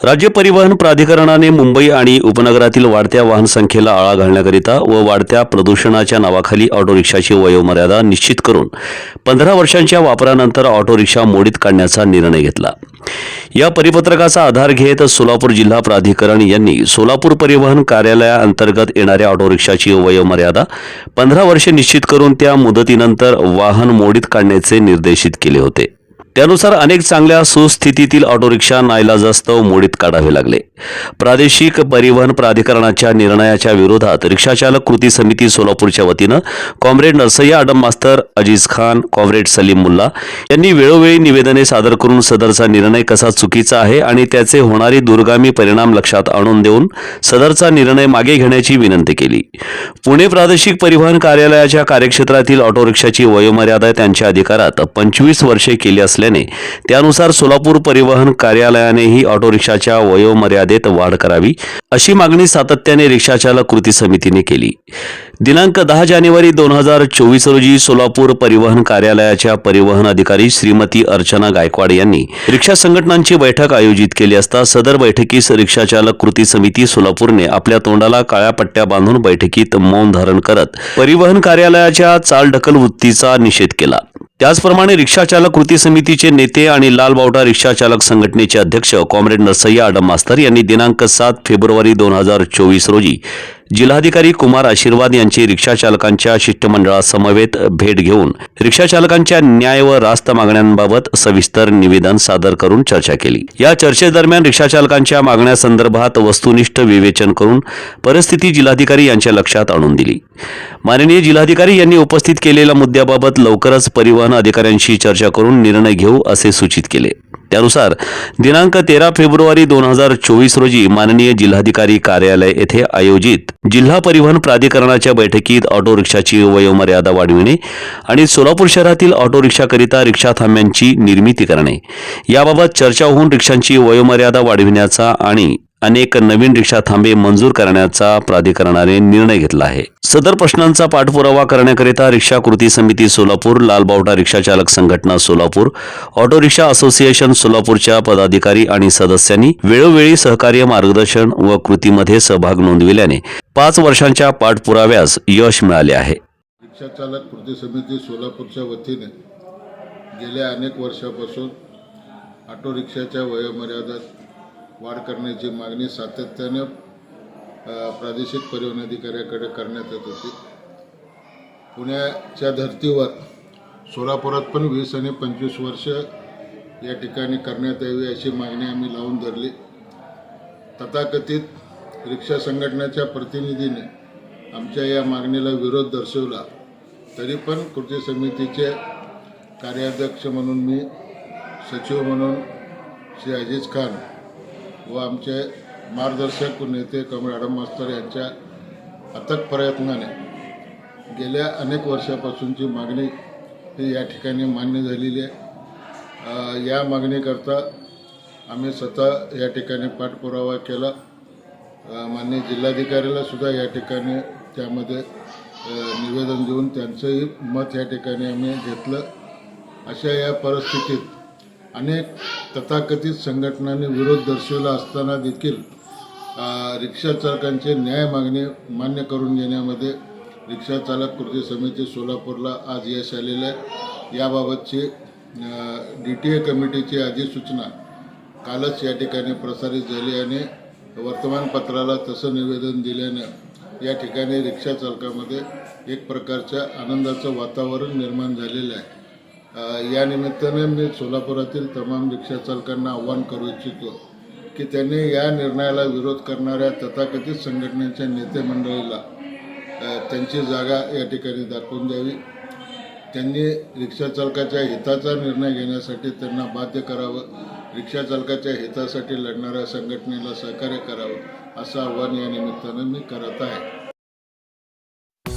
राज्य परिवहन प्राधिकरणाने मुंबई आणि उपनगरातील वाढत्या वाहन संख्येला आळा घालण्याकरिता व वाढत्या प्रदूषणाच्या नावाखाली ऑटो रिक्षाची वयोमर्यादा निश्चित करून पंधरा वर्षांच्या वापरानंतर ऑटो रिक्षा मोडीत काढण्याचा निर्णय घेतला. या परिपत्रकाचा आधार घेत सोलापूर जिल्हा प्राधिकरण यांनी सोलापूर परिवहन कार्यालयाअंतर्गत येणाऱ्या ऑटो रिक्षाची वयोमर्यादा पंधरा वर्षे निश्चित करून त्या मुदतीनंतर वाहन मोडीत काढण्याचे निर्देशित केले होते. त्यानुसार अनेक चांगल्या सुस्थितीतील ऑटो रिक्षा नाईलाजास्तव मोडीत काढावे लागले. प्रादेशिक परिवहन प्राधिकरणाच्या निर्णयाच्या विरोधात रिक्षाचालक कृती समिती सोलापूरच्या वतीनं comrade Narsayya Adam master Aziz Khan comrade Salim Mulla यांनी वेळोवेळी निवेदने सादर करून सदरचा निर्णय कसा चुकीचा आहे आणि त्याचे होणारी दुर्गामी परिणाम लक्षात आणून देऊन सदरचा निर्णय मागे घेण्याची विनंती केली. पुणे प्रादेशिक परिवहन कार्यालयाच्या कार्यक्षेत्रातील ऑटो रिक्षाची वयोमर्यादा त्यांच्या अधिकारात पंचवीस वर्षे केली असल्याने त्यानुसार सोलापूर परिवहन कार्यालयानेही ऑटो रिक्षाच्या वयोमर्यादेत वाढ करावी अशी मागणी सातत्याने रिक्षाचालक कृती समितीने केली. दिनांक दहा जानेवारी दोन हजार चोवीस रोजी सोलापूर परिवहन कार्यालयाच्या परिवहन अधिकारी श्रीमती अर्चना गायकवाड यांनी रिक्षा संघटनांची बैठक आयोजित केली असता सदर बैठकीस रिक्षाचालक कृती समिती सोलापूरने आपल्या तोंडाला काळ्या पट्ट्या बांधून बैठकीत मौन धारण करत परिवहन कार्यालयाच्या चालढकल वृत्तीचा निषेध केला. त्याचप्रमाणे रिक्षाचालक कृती समितीचे नेते आणि लाल बावटा रिक्षाचालक संघटनेचे अध्यक्ष कॉम्रेड नरसय्या आडम मास्तर यांनी दिनांक सात फेब्रुवारी दोन हजार चोवीस रोजी जिल्हाधिकारी कुमार आशीर्वाद यांची रिक्षा चालकांच्या शिष्टमंडळासमवेत भेट घेऊन रिक्षा चालकांच्या न्याय व रास्त मागण्यांबाबत सविस्तर निवेदन सादर करून चर्चा केली. या चर्चेदरम्यान रिक्षा चालकांच्या मागण्यासंदर्भात वस्तुनिष्ठ विवेचन करून परिस्थिती जिल्हाधिकारी यांच्या लक्षात आणून दिली. माननीय जिल्हाधिकारी यांनी उपस्थित केलेल्या मुद्द्याबाबत लवकरच परिवहन अधिकाऱ्यांशी चर्चा करून निर्णय घेऊ असे सूचित केले. त्यानुसार दिनांक तेरा फेब्रुवारी दोन हजार चोवीस रोजी माननीय जिल्हाधिकारी कार्यालय येथे आयोजित जिल्हा परिवहन प्राधिकरणाच्या बैठकीत ऑटो रिक्षाची वयोमर्यादा वाढविणे आणि सोलापूर शहरातील ऑटो रिक्षाकरिता रिक्षा थांब्यांची निर्मिती करणे. याबाबत चर्चा होऊन रिक्षांची वयोमर्यादा वाढविण्याचा आणि अनेक नवीन रिक्षा थांबे मंजूर करण्याचा प्राधिकरणाने निर्णय घेतला आहे. सदर प्रश्नांचा पाठपुरावा करण्याकरिता रिक्षा कृती समिती सोलापूर लालबावटा रिक्षा चालक संघटना सोलापूर ऑटो रिक्षा असोसिएशन सोलापूरच्या पदाधिकारी आणि सदस्यांनी वेळोवेळी सहकार्य मार्गदर्शन व कृतीमध्ये सहभाग नोंदविल्याने पाच वर्षांच्या पाठपुराव्यास यश मिळाले आहे. रिक्षा चालक कृती समिती सोलापूरच्या वतीने गेल्या अनेक वर्षापासून ऑटो रिक्षाच्या वयोमर्यादा वाढ करण्याची मागणी सातत्याने प्रादेशिक परिवहन अधिकाऱ्याकडे करण्यात येत होती. पुण्याच्या धर्तीवर सोलापुरात पण वीस आणि पंचवीस वर्ष या ठिकाणी करण्यात यावी अशी मागणी आम्ही लावून धरली. तथाकथित रिक्षा संघटनेच्या प्रतिनिधीने आमच्या या मागणीला विरोध दर्शवला. तरी पण कृती समितीचे कार्याध्यक्ष म्हणून मी सचिव म्हणून श्री अजीज खान व आमचे मार्गदर्शक नेते कमल आडम मास्तर यांच्या अथक प्रयत्नाने गेल्या अनेक वर्षापासूनची मागणी ही या ठिकाणी मान्य झालेली आहे. या मागणीकरता आम्ही स्वतः या ठिकाणी पाठपुरावा केला. मान्य माननीय जिल्हाधिकाऱ्याला सुद्धा या ठिकाणी त्यामध्ये निवेदन देऊन त्यांचंही मत या ठिकाणी आम्ही घेतलं. अशा या परिस्थितीत अनेक तथाकथित संघटनांनी विरोध दर्शवला असताना देखील रिक्षा चालकांचे न्याय मागणी मान्य करून घेण्यामध्ये रिक्षा चालक कृती समिती सोलापूरला आज यश आलेलं आहे. याबाबतची डी टी ए कमिटीची अधिसूचना कालच या ठिकाणी प्रसारित झाली आणि वर्तमानपत्राला तसं निवेदन दिल्यानं या ठिकाणी रिक्षा चालकामध्ये एक प्रकारच्या आनंदाचं वातावरण निर्माण झालेलं आहे. या निमित्ताने मी सोलापुरातील तमाम रिक्षाचालकांना आव्हान करू इच्छितो की त्यांनी या निर्णयाला विरोध करणाऱ्या तथाकथित संघटनेच्या नेते मंडळीला त्यांची जागा या ठिकाणी दाखवून द्यावी. त्यांनी रिक्षाचालकाच्या हिताचा निर्णय घेण्यासाठी त्यांना बाध्य करावं रिक्षाचालकाच्या हितासाठी लढणाऱ्या संघटनेला सहकार्य करावं असं आव्हान या निमित्तानं मी करत आहे.